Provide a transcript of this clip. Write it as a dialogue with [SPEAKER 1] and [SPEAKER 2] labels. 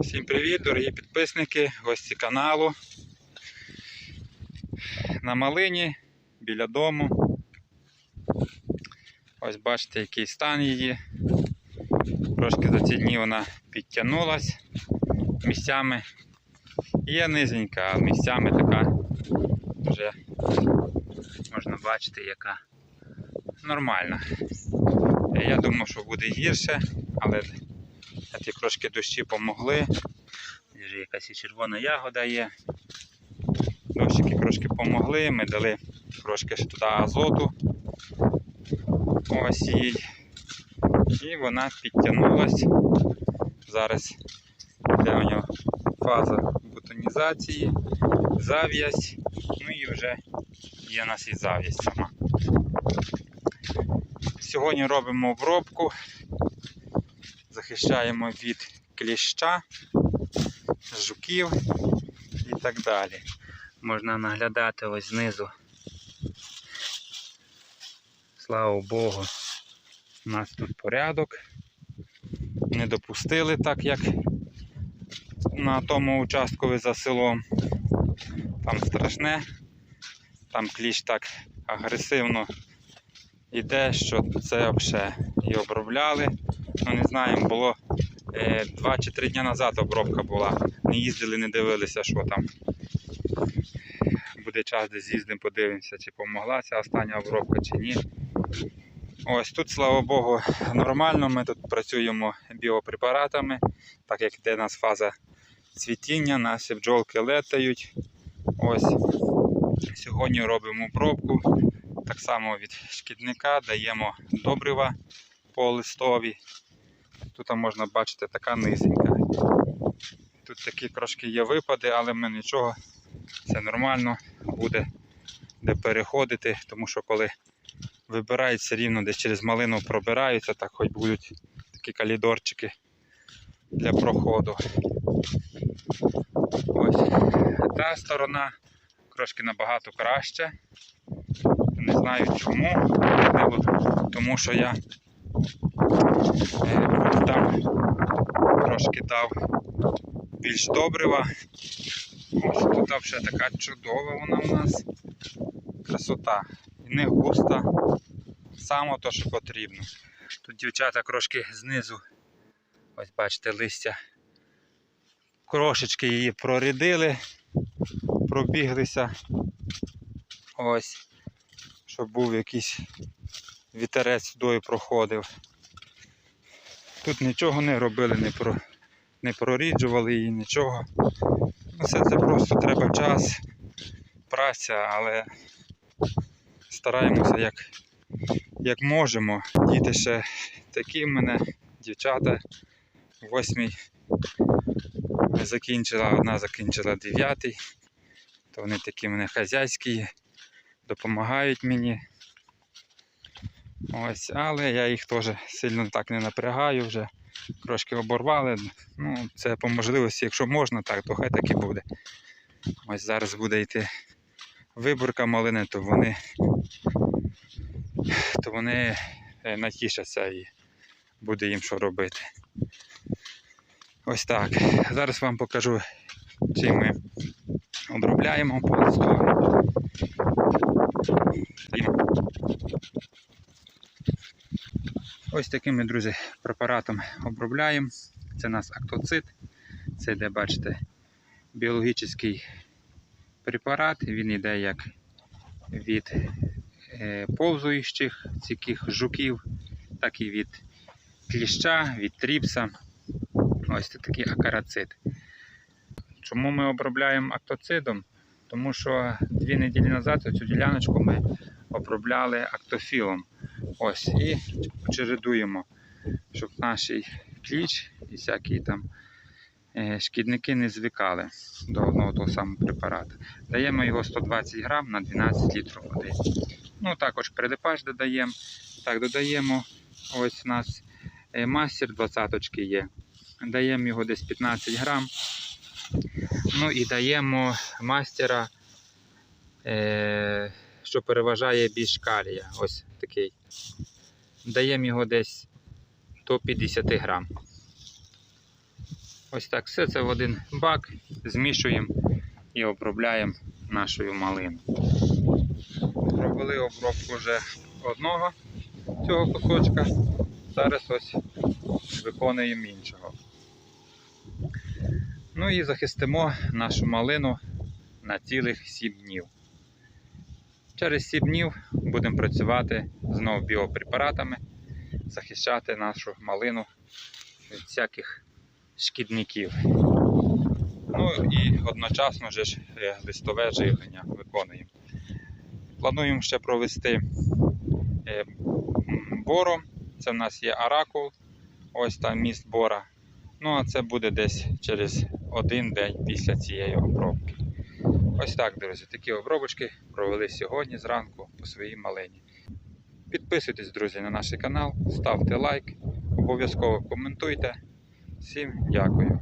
[SPEAKER 1] Всім привіт, дорогі підписники, гості каналу. На малині біля дому. Ось бачите, який стан її. Трошки за ці дні вона підтягнулась місцями. Є низенька, а місцями така вже можна бачити, яка нормальна. Я думав, що буде гірше, але ті трошки дощі помогли. Якась і червона ягода є. Дощики трошки помогли, ми дали трошки туди азоту. Ось їй. І вона підтягнулась. Зараз йде у нього фаза бутонізації, зав'язь, ну і вже є у нас і зав'язь сама. Сьогодні робимо обробку, захищаємо від кліща, жуків і так далі. Можна наглядати ось знизу. Слава Богу, у нас тут порядок. Не допустили так, як на тому участку за селом. Там страшне, там кліщ так агресивно іде, що це взагалі і обробляли. Ну не знаємо, було е, 2 чи 3 дні назад обробка була. Не їздили, не дивилися, що там. Буде час, де з'їздимо, подивимося, чи помогла ця остання обробка, чи ні. Ось тут, слава Богу, нормально. Ми тут працюємо біопрепаратами, так як йде у нас фаза цвітіння, наші бджолки летають. Ось сьогодні робимо обробку. Так само від шкідника даємо добрива по листові. Тут можна бачити така низенька. Тут такі трошки є випади, але ми нічого, це нормально, буде де переходити, тому що коли вибирають все рівно десь через малину пробираються, так хоч будуть такі калідорчики для проходу. Ось та сторона трошки набагато краще. Не знаю чому. Тому що я е, там трошки дав більш добрива. Ось тут вже така чудова вона в нас. Красота. І не густа. Саме то, що потрібно. Тут дівчата трошки знизу, ось бачите, листя. Крошечки її прорядили, пробіглися. Ось, щоб був якийсь вітерець сюди проходив. Тут нічого не робили, не, про, не проріджували її, нічого. Ну, Все це просто треба час, праця, але стараємося як, як можемо. Діти ще такі в мене, дівчата, восьмій закінчила, одна закінчила дев'ятий, то вони такі в мене хазяйські, допомагають мені. Ось, але я їх теж сильно так не напрягаю вже. Трошки оборвали. Ну, це по можливості, якщо можна, так, то хай так і буде. Ось зараз буде йти виборка малини, то вони, то вони е, натішаться і буде їм що робити. Ось так. Зараз вам покажу, чим ми обробляємо по Ось такими, друзі, препаратом обробляємо. Це у нас актоцит. Це де бачите біологічний препарат. Він йде як від е, повзуючих цих жуків, так і від кліща, від тріпса. Ось такий акарацит. Чому ми обробляємо актоцидом? Тому що дві неділі назад цю діляночку ми обробляли актофілом. Ось, і чередуємо, щоб наш кліч і всякі там е, шкідники не звикали до одного того самого препарату. Даємо його 120 грам на 12 літрів води. Ну, також прилипач додаємо. Так, додаємо ось у нас е, мастер 20 є. Даємо його десь 15 грам. Ну і даємо мастера, е, що переважає більш калія. Ось такий. Даємо його десь до 50 грам. Ось так, все це в один бак, змішуємо і обробляємо нашу малину. Провели обробку вже одного цього кусочка. Зараз ось виконуємо іншого. Ну і захистимо нашу малину на цілих 7 днів. Через 7 днів будемо працювати знову біопрепаратами, захищати нашу малину від всяких шкідників. Ну і одночасно вже ж е, листове живлення виконуємо. Плануємо ще провести е, бором. Це в нас є аракул, ось там міст бора. Ну а це буде десь через один день після цієї обробки. Ось так, друзі, такі обробочки провели сьогодні зранку по своїй малині. Підписуйтесь, друзі, на наш канал, ставте лайк, обов'язково коментуйте. Всім дякую.